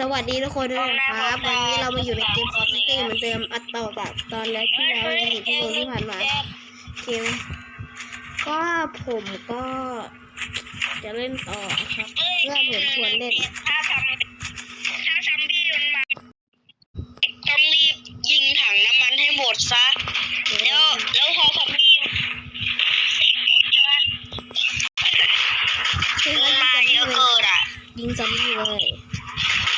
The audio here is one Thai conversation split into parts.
สวัสดีทุกคนด้วยนะครับ วันนี้เรามาอยู่ในเกมคอฟตี้เหมือนเดิมอัดต่อกับตอนแรกที่เราอยู่ที่โดนที่ผ่านมาเกมก็ผมก็จะเล่นต่อครับเพื่อนผมชวนเล่น ถ้าซัมถ้าซัมบี้มันมาต้องรีบยิงถังน้ำมันให้หมดซะ แล้วแล้วพอซัมบี้เสร็จหมดใช่ไหม ซึ่ง มัน ก็ มา ยิง เย ซอ อะ มบี้ เกินอะ ยิงซอมบี้เลย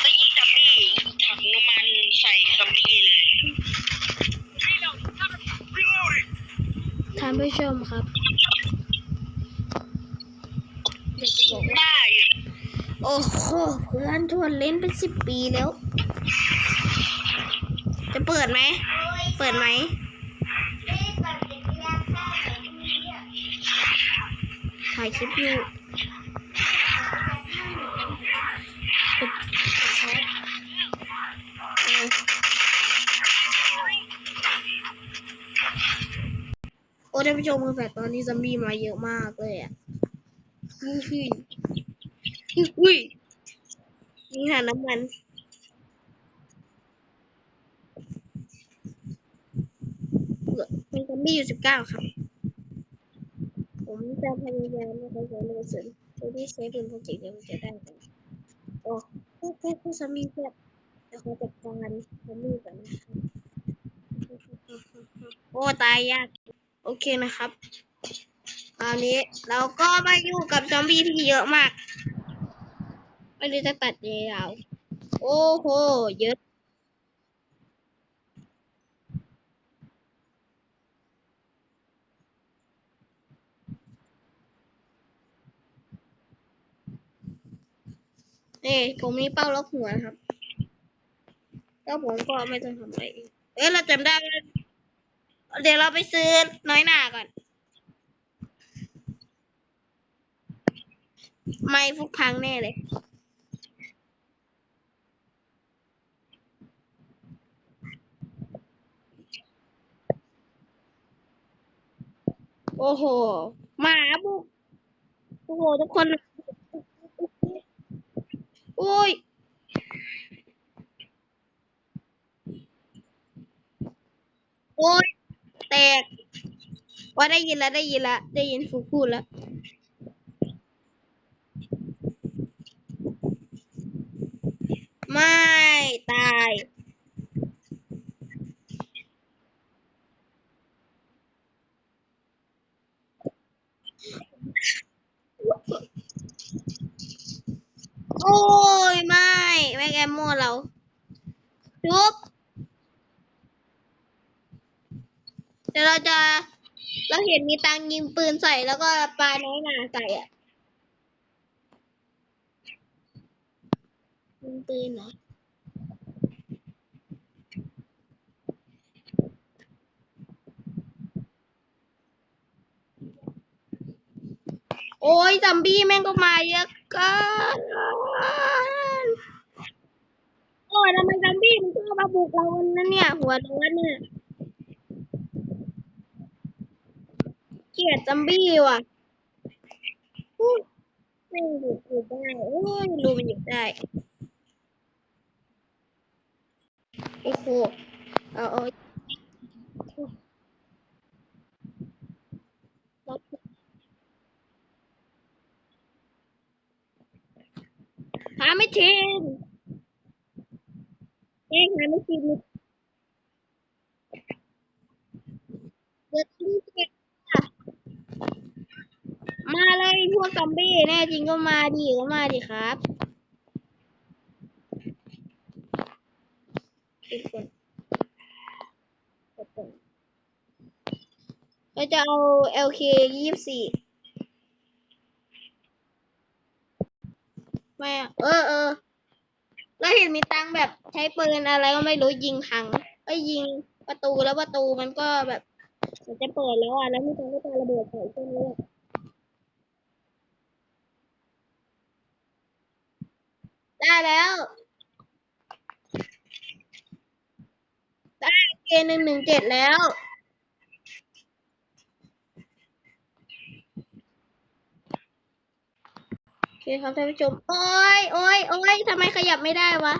ก็ยิงซัมบี้ถังน้ำมันใส่ซัมบี้เลย ท่าน ผู้ชมครับเด็กจะบอกว่าบ้าอยู่โอ้โหเพื่อนชวนเล่นเป็นสิบปีแล้ว จะเปิดไหม เปิดไหมถ่ายคลิปอยู่ อ้ท่านผู้ชมคือแบบตอนนี้ซอมบี้มาเยอะมากเลยอะอุ้ยอุ้ยอุ้ยนี่หาน้ำมันเหลือมีซอมบี้อยู่สิบเก้าครับ ผมจะพยายามไม่ให้ใช้กระสุนโดยที่ใช้ปืนพกจิ๋วเดียวจะได้กันโอ้พวกพวกพวกซอมบี้เพียบเดี๋ยวขอจัดการซอมบี้ก่อนนะครับโอ้ตายยาก โอเคนะครับตอนนี้เราก็มาอยู่กับซอมบี้ที่เยอะมาก ไม่รู้จะตัดยังไงยาวโอ้โห เยอะ นี่ผมมีเป้าล็อกหัวครับแล้วผมก็ไม่ต้องทำอะไรเองเอ้ยเราจำได้ว่า เดี๋ยวเราไปซื้อน้อยหนาก่อน ไม่ฟุกพังแน่เลย โอ้โหหมาบุกโอ้โห ทุกคน โอ้ยโอ้ย แตกว่าได้ยินแล้วได้ยินแล้วได้ยินฟูพูดแล้วไม่ตายโอ้ยไม่ไม่แกมโม่เราจุ๊บ ดี๋ยวเราจะเราเห็นมีตังยิงปืนใส่แล้วก็ปาน้อยหนาใส่อะยิงปืนเหรอโอ้ยซัมบี้แม่งก็มาเยอะเกินโอ้ยทำไมซัมบี้มันชอบมาบุกเราวันนั้นเนี่ย หัวร้อนเนี่ย เกลียดซัมบี้ว่ะอู้แม่งบุกอยู่ได้โอ้ยรูมันอยู่ได้ โอ้โห เอาเอาหาไม่ทิ้งเอ้ยหาไม่ทิ้งเดี๋ยวทิ้งเสร็จค่ะ มาเลยพวกซอมบี้แน่จริงก็มาดิก็มาดิครับทุกคนกดก่อนเราจะเอา LK ยี่สิบสี่ไม่เออเออแล้วเห็นมีตังแบบใช้ปืนอะไรก็ไม่รู้ยิงพังเอ้ยยิงประตูแล้วประตูมันก็แบบมันจะเปิดแล้วอะแล้วมีตังก็ปาระเบิดใส่ช่วงนี้อะ ได้แล้ว ได้เกหนึ่งหนึ่งเจ็ดแล้ว โอเคครับท่านผู้ชม โอ้ยโอ้ยโอ้ยทำไมขยับไม่ได้วะ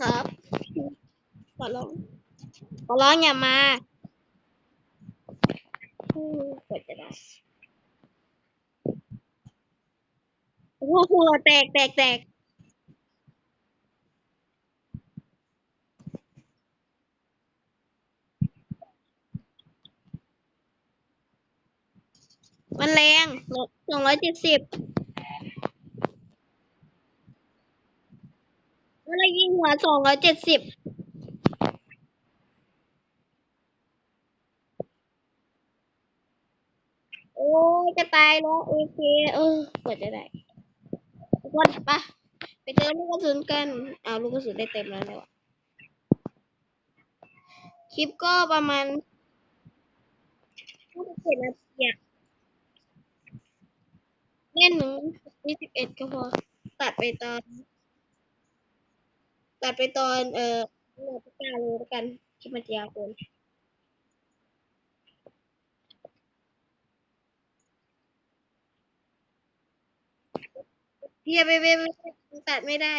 ครับขอร้องขอร้องอย่ามาอืมกดจะได้ โอ้โหแตกแตกแตกมันแรงสองร้อยเจ็ดสิบมันเลายิงหัวสองร้อยเจ็ดสิบโอ้ยจะตายแล้วโอเคเออเปิดจะได้ คนปะไปเจอลูกกระสุนกันเอาวลูกกระสุนได้เต็มแล้วเนี่ยวะคลิปก็ประมาณห้าสิบนาทีอะเล่นหนึ่งยี่สิบเอ็ดก็พอ ตัดไปตอน ตัดไปตอน เอ่อเหลือพิการเลยแล้วกัน ที่มันยาวเกิน เฮียไปไปไปไปตัดไม่ได้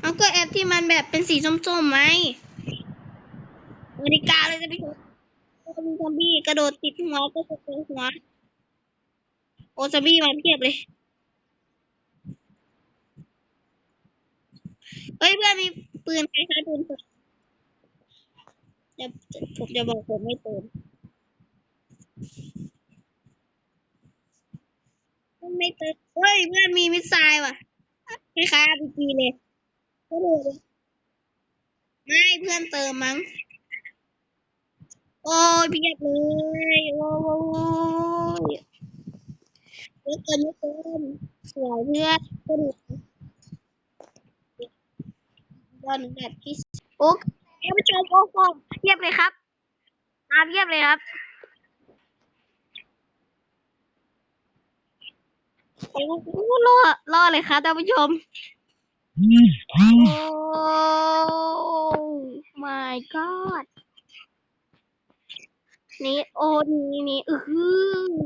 เอาก็แอปที่มันแบบเป็นสีส้มๆไหมนาฬิกาเลยจะไปชมมีซอมบี้กระโดดติดหัวก็จะเจอหัว โอซอมบี้มาเพียบเลย เฮ้ยเพื่อนมีปืนใครใช้ปืน ผมจะผมจะบอกผมไม่เติมไม่เติมเฮ้ยเพื่อนมีมิสไซล์ว่ะคล้ายๆ RPG เลยก็ดูไม่เพื่อนเติมมั้ง โอ้ยเพียบเลย โอ้ยเยอะเกินเยอะเกินสวยเพื่อนก็ดูยอดหนึ่งแบบที่โอ้ ท่านผู้ชมโอ้โหเพียบเลยครับมาเพียบเลยครับโอ้โหรอรอเลยครับท่านผู้ชมโอ้ my god นี่โอ้นี่นี่อือหื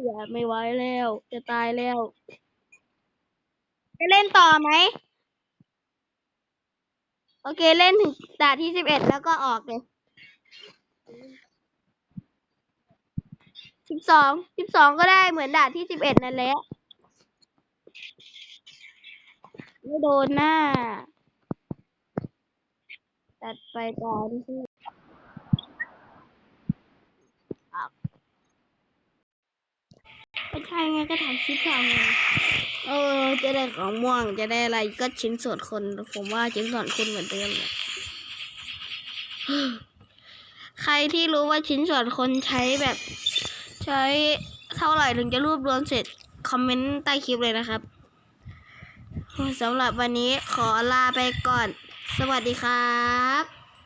อไม่ไหวแล้ว จะตายแล้ว จะเล่นต่อไหม โอเคเล่นถึงด่านที่สิบเอ็ดแล้วก็ออกเลยสิบสองสิบสองก็ได้เหมือนด่านที่สิบเอ็ดนั่นแหละไม่โดนหน้า ตัดไปตอนที่อัพไม่ใช่ไง ก็ถ่ายคลิปทำไงเออ จะได้ของม่วงจะได้อะไรก็ชิ้นส่วนคน ผมว่าชิ้นส่วนคุณเหมือนเดิมแหละใครที่รู้ว่าชิ้นส่วนคนใช้แบบ ใช้เท่าไหร่ถึงจะรวบรวมเสร็จ คอมเมนต์ใต้คลิปเลยนะครับสำหรับวันนี้ขอลาไปก่อน สวัสดีครับ